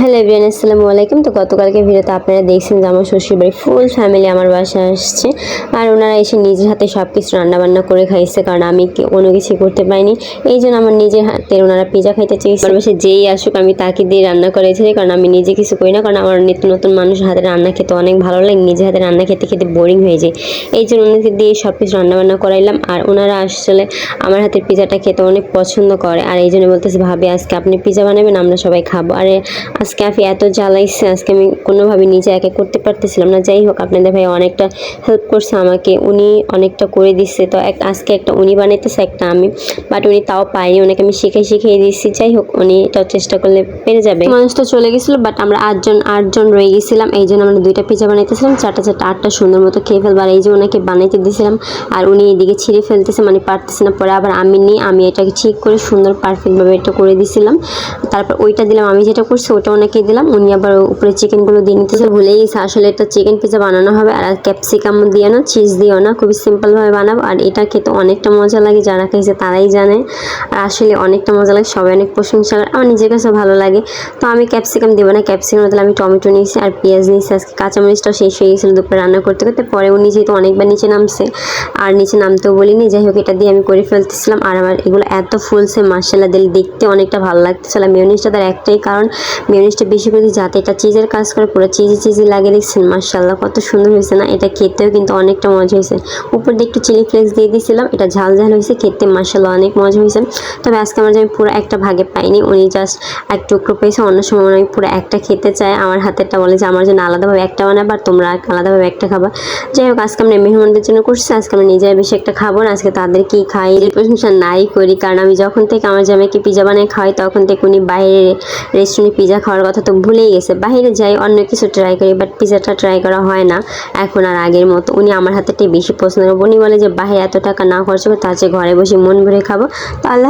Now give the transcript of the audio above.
Hello everyone আসসালামু আলাইকুম। তো গতকালকে ভিডিওতে আপনারা দেখছেন যে আমার শ্বশুরবাড়ি ফুল ফ্যামিলি আমার বাসায় আসছে। আর ওনারা এসে নিজের হাতে সব কিছু রান্নাবান্না করে খাইছে, কারণ আমি কোনো কিছু করতে পারিনি। এই জন্য আমার নিজের হাতে ওনারা পিজা খাইতে চেয়েছে। আমার বাসায় যেই আসুক, আমি তাকে দিয়ে রান্না করেছি, কারণ আমি নিজে কিছু করি না, কারণ আমার নিত্য নতুন মানুষের হাতে রান্না খেতে অনেক ভালো লাগে নিজের হাতে রান্না খেতে খেতে বোরিং হয়ে যায়। এই জন্য ওনাকে দিয়ে সব কিছু রান্নাবান্না করাইলাম, আর ওনারা আসলে আমার হাতের পিজাটা খেতে অনেক পছন্দ করে। আর এই জন্য বলতেছে, ভাবি, আজকে আপনি পিজা বানাবেন, আমরা সবাই খাব। আর আজকে আপনি এত জ্বালাইছে, আজকে আমি কোনোভাবে নিজে একে করতে পারতেছিলাম না। যাই হোক, আপনাদের ভাই অনেকটা হেল্প করছে আমাকে। উনি অনেকটা করে দিচ্ছে তো এক আজকে একটা উনি বানাইতেছে একটা আমি বাট উনি তাও পাইনি ওনাকে আমি শিখে শিখিয়ে দিচ্ছি যাই হোক, উনি এটাও চেষ্টা করলে পেরে যাবে। মানুষ তো চলে গেছিল বাট আমরা আটজন আটজন রয়ে গেছিলাম। এই জন্য আমরা দুইটা পিজা বানাইতেছিলাম। চারটা চারটা, আটটা সুন্দর মতো খেয়ে ফেলব আর এই যে ওনাকে বানাইতে দিয়েছিলাম আর উনি এদিকে ছিঁড়ে ফেলতেছে মানে পারতেছে না। পরে আবার আমি নিই আমি এটাকে ঠিক করে সুন্দর পারফেক্টভাবে এটা করে দিছিলাম। তারপর ওইটা দিলাম। আমি যেটা করছি ওটা ওনাকে দিলাম। উনি আবার উপরে চিকেনগুলো দিয়ে নিতেছে। ভুলেই গেছে। আসলে এটা চিকেন পিজা বানানো হবে আর ক্যাপসিকাম দিয়ে না চিজ দিও না। খুবই সিম্পলভাবে বানাবো। আর এটা খেতে অনেকটা মজা লাগে। যারা খেয়েছে তারাই জানে। আসলে অনেকটা মজা লাগে, সবাই অনেক প্রশংসা করে, আমার নিজের কাছে ভালো লাগে। তো আমি ক্যাপসিকাম দেবো না ক্যাপসিকাম দিলে আমি টমেটো নিয়েছি আর পেঁয়াজ নিয়েছি। আজকে কাঁচামরিচটাও শেষ হয়ে গেছিল দুপুরে রান্না করতে করতে, পরে উনি যেহেতু অনেকবার নিচে নামছে, আর নিচে নামতেও বলিনি, যাই হোক এটা দিয়ে আমি করে ফেলতেছিলাম। আর আমার এগুলো এত ফুলছে মার্শাল্লাহ দিলে দেখতে অনেকটা ভালো লাগতেছিল মিউনিসটা তার একটাই কারণ মিউনিসটা বেশি করে যাতে এটা চিজের কাজ করে, পুরো চিজি চিজি লাগে, দেখছেন? মার্শাল্লাহ কত সুন্দর হয়েছে না? এটা খেতেও কিন্তু অনেকটা মজা হয়েছে। উপর দিয়ে একটু চিলি ফ্লেক্স দিয়ে দিয়েছিলাম এটা ঝাল ঝাল হয়েছে, খেতে মার্শাল্লাহ অনেক মজা হয়েছে। তবে আজকে আমার আমি পুরো একটা ভাগে পাইনি। উনি জাস্ট এক টুকরো পেয়েছে, অন্য সময় আমি পুরো একটা খেতে চাই আমার হাতেরটা বলে যে, আমার জন্য আলাদাভাবে একটা বানাবে আর তোমরা আলাদাভাবে একটা খাবা। যাই হোক, আজকে আমরা মেহমানদের জন্য করছি। আজকে আমরা নিজেরা বেশি একটা খাব না। আজকে তাদের কি খাই, এর প্রশংসা নাই করি। কারণ আমি যখন থেকে আমার জামাইকে পিজা বানিয়ে খাওয়াই, তখন থেকে উনি বাইরে রেস্টুরেন্টে পিজা খাওয়ার কথা তো ভুলেই গেছে। বাইরে যাই, অন্য কিছু ট্রাই করি বাট পিজাটা ট্রাই করা হয় না। এখন আর আগের মতো। উনি আমার হাতেটাই বেশি পছন্দ করে উনি বলে যে বাইরে এত টাকা না খরচ করে তার চেয়ে ঘরে বসে মন ভরে খাব। তো আল্লাহ